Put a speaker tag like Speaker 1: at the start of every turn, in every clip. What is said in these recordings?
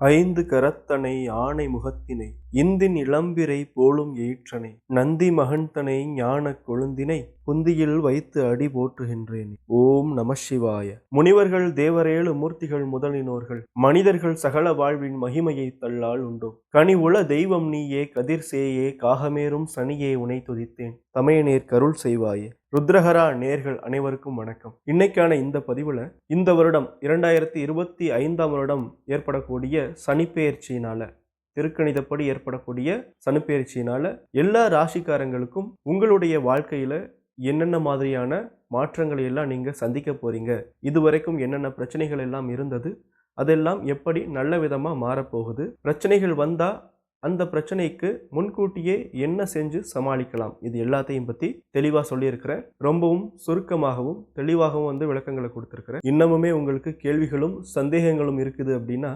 Speaker 1: ஐந்து கரத்தனை ஆணை முகத்தினை இந்தின் இளம்பிரை போலும் ஏற்றனை நந்தி மகன்தனை ஞானக் கொழுந்தினை புந்தியில் வைத்து அடி போற்றுகின்றேன். ஓம் நம சிவாய. முனிவர்கள் தேவரேழு மூர்த்திகள் முதலினோர்கள் மனிதர்கள் சகல வாழ்வின் மகிமையை தள்ளால் உண்டோ கனி உள தெய்வம் நீயே கதிர் சேயே காகமேறும் சனியே உனை துதித்தேன். தமையனேர் கருள் செய்வாயே. ருத்ரஹரா நேர்கள் அனைவருக்கும் வணக்கம். இன்னைக்கான இந்த பதிவில் இந்த வருடம் இரண்டாயிரத்தி இருபத்தி ஐந்தாம் வருடம் ஏற்படக்கூடிய சனிப்பெயர்ச்சியினால திருக்கணிதப்படி ஏற்படக்கூடிய சனிப்பெயர்ச்சியினால எல்லா ராசிக்காரங்களுக்கும் உங்களுடைய வாழ்க்கையில என்னென்ன மாதிரியான மாற்றங்களை எல்லாம் நீங்க சந்திக்க போறீங்க? இதுவரைக்கும் என்னென்ன பிரச்சனைகள் எல்லாம் இருந்தது? அதெல்லாம் எப்படி நல்ல விதமாக மாறப்போகுது? பிரச்சனைகள் வந்தால் அந்த பிரச்சனைக்கு முன்கூட்டியே என்ன செஞ்சு சமாளிக்கலாம்? இது எல்லாத்தையும் பற்றி தெளிவாக சொல்லியிருக்கிறேன். ரொம்பவும் சுருக்கமாகவும் தெளிவாகவும் வந்து விளக்கங்களை கொடுத்துருக்கிறேன். இன்னமுமே உங்களுக்கு கேள்விகளும் சந்தேகங்களும் இருக்குது அப்படின்னா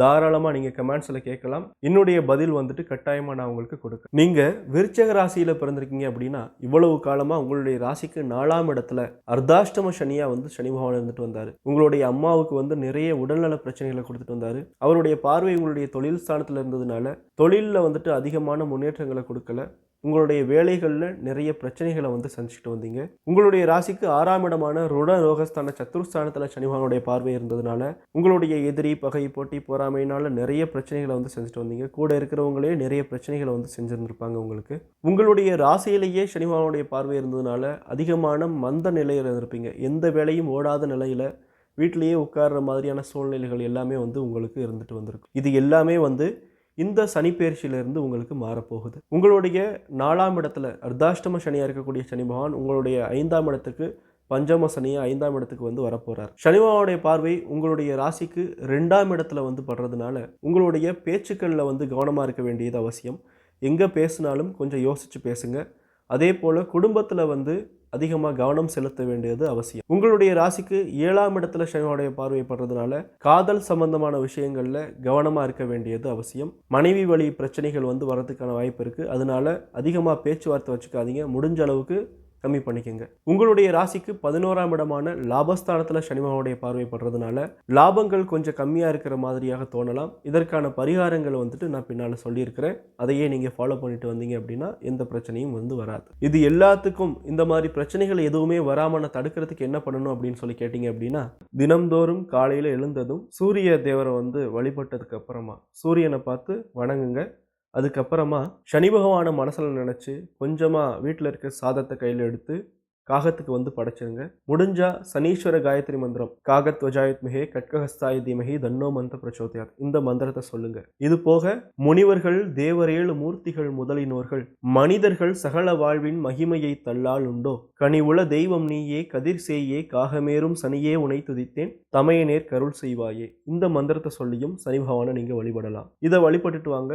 Speaker 1: தாராளமாக நீங்கள் கமெண்ட்ஸில் கேட்கலாம். என்னுடைய பதில் வந்துட்டு கட்டாயமாக நான் உங்களுக்கு கொடுக்க நீங்கள் விருச்சக ராசியில் பிறந்திருக்கீங்க அப்படின்னா இவ்வளவு காலமாக உங்களுடைய ராசிக்கு நாலாம் இடத்துல அர்த்தாஷ்டம சனியாக வந்து சனி பகவான் இருந்துட்டு வந்தார். உங்களுடைய அம்மாவுக்கு வந்து நிறைய உடல்நல பிரச்சனைகளை கொடுத்துட்டு வந்தார். அவருடைய பார்வை உங்களுடைய தொழில் ஸ்தானத்தில் இருந்ததுனால தொழிலில் வந்துட்டு அதிகமான முன்னேற்றங்களை கொடுக்கல. உங்களுடைய வேலைகளில் நிறைய பிரச்சனைகளை வந்து சந்திச்சுட்டு வந்தீங்க. உங்களுடைய ராசிக்கு ஆறாம் இடமான ருட ரோகஸ்தான சத்துருஸ்தானத்தில் சனிவானுடைய பார்வை இருந்ததுனால உங்களுடைய எதிரி பகை போட்டி போராமையினால நிறைய பிரச்சனைகளை வந்து செஞ்சுட்டு வந்தீங்க. கூட இருக்கிறவங்களே நிறைய பிரச்சனைகளை வந்து செஞ்சுருந்துருப்பாங்க உங்களுக்கு. உங்களுடைய ராசியிலேயே சனிவானுடைய பார்வை இருந்ததுனால அதிகமான மந்த நிலையில் இருந்திருப்பீங்க. எந்த வேலையும் ஓடாத நிலையில் வீட்டிலேயே உட்கார்ற மாதிரியான சூழ்நிலைகள் எல்லாமே வந்து உங்களுக்கு இருந்துட்டு வந்திருக்கு இது எல்லாமே வந்து இந்த சனிப்பெயர்ச்சியிலிருந்து உங்களுக்கு மாறப்போகுது. உங்களுடைய நாலாம் இடத்துல அர்த்தாஷ்டம சனியாக இருக்கக்கூடிய சனி பகவான் உங்களுடைய ஐந்தாம் இடத்துக்கு பஞ்சம சனியை ஐந்தாம் இடத்துக்கு வந்து வரப்போகிறார் சனிபாவுடைய பார்வை உங்களுடைய ராசிக்கு ரெண்டாம் இடத்துல வந்து படுறதுனால உங்களுடைய பேச்சுக்களில் வந்து கவனமாக இருக்க வேண்டியது அவசியம். எங்கே பேசினாலும் கொஞ்சம் யோசித்து பேசுங்க. அதே போல் குடும்பத்தில் வந்து அதிகமாக கவனம் செலுத்த வேண்டியது அவசியம். உங்களுடைய ராசிக்கு ஏழாம் இடத்துல சனியோடைய பார்வைப்படுறதுனால காதல் சம்பந்தமான விஷயங்களில் கவனமாக இருக்க வேண்டியது அவசியம். மனைவி வழி பிரச்சனைகள் வந்து வரதுக்கான வாய்ப்பு இருக்குது அதனால அதிகமாக பேச்சுவார்த்தை வச்சுக்காதீங்க. முடிஞ்ச அளவுக்கு கம்மி பண்ணிக்கோங்க. உங்களுடைய ராசிக்கு பதினோராம் இடமான லாபஸ்தானத்தில் சனிமாவுடைய பார்வைப்படுறதுனால லாபங்கள் கொஞ்சம் கம்மியாக இருக்கிற மாதிரியாக தோணலாம். இதற்கான பரிகாரங்களை வந்துட்டு நான் பின்னால் சொல்லியிருக்கிறேன். அதையே நீங்கள் ஃபாலோ பண்ணிட்டு வந்தீங்க அப்படின்னா எந்த பிரச்சனையும் வந்து வராது. இது எல்லாத்துக்கும் இந்த மாதிரி பிரச்சனைகள் எதுவுமே வராமல் நான் தடுக்கிறதுக்கு என்ன பண்ணணும் அப்படின்னு சொல்லி கேட்டிங்க அப்படின்னா தினம்தோறும் காலையில் எழுந்ததும் சூரிய தேவரை வந்து வழிபட்டதுக்கு அப்புறமா சூரியனை பார்த்து வணங்குங்க. அதுக்கப்புறமா சனி பகவானை மனசில் நினச்சி கொஞ்சமாக வீட்டில் இருக்க சாதத்தை கையில் எடுத்து காகத்துக்கு வந்து படைச்சிருங்க. முடிஞ்சா சனீஸ்வர காயத்ரி மந்திரம் காகத் வஜாயுத்மிகே கட்கஹஸ்தாய தீமகி தன்னோ மந்த பிரச்சோதியார் இந்த மந்திரத்தை சொல்லுங்க. இது போக முனிவர்கள் தேவரேழு மூர்த்திகள் முதலினோர்கள் மனிதர்கள் சகல வாழ்வின் மகிமையை தள்ளால் உண்டோ? கனிவுள தெய்வம் நீயே கதிர் செய்யே காகமேறும் சனியே உனை துதித்தேன் தமையனேர் கருள் செய்வாயே. இந்த மந்திரத்தை சொல்லியும் சனி பகவானை நீங்க வழிபடலாம். இதை வழிபட்டுட்டு வாங்க.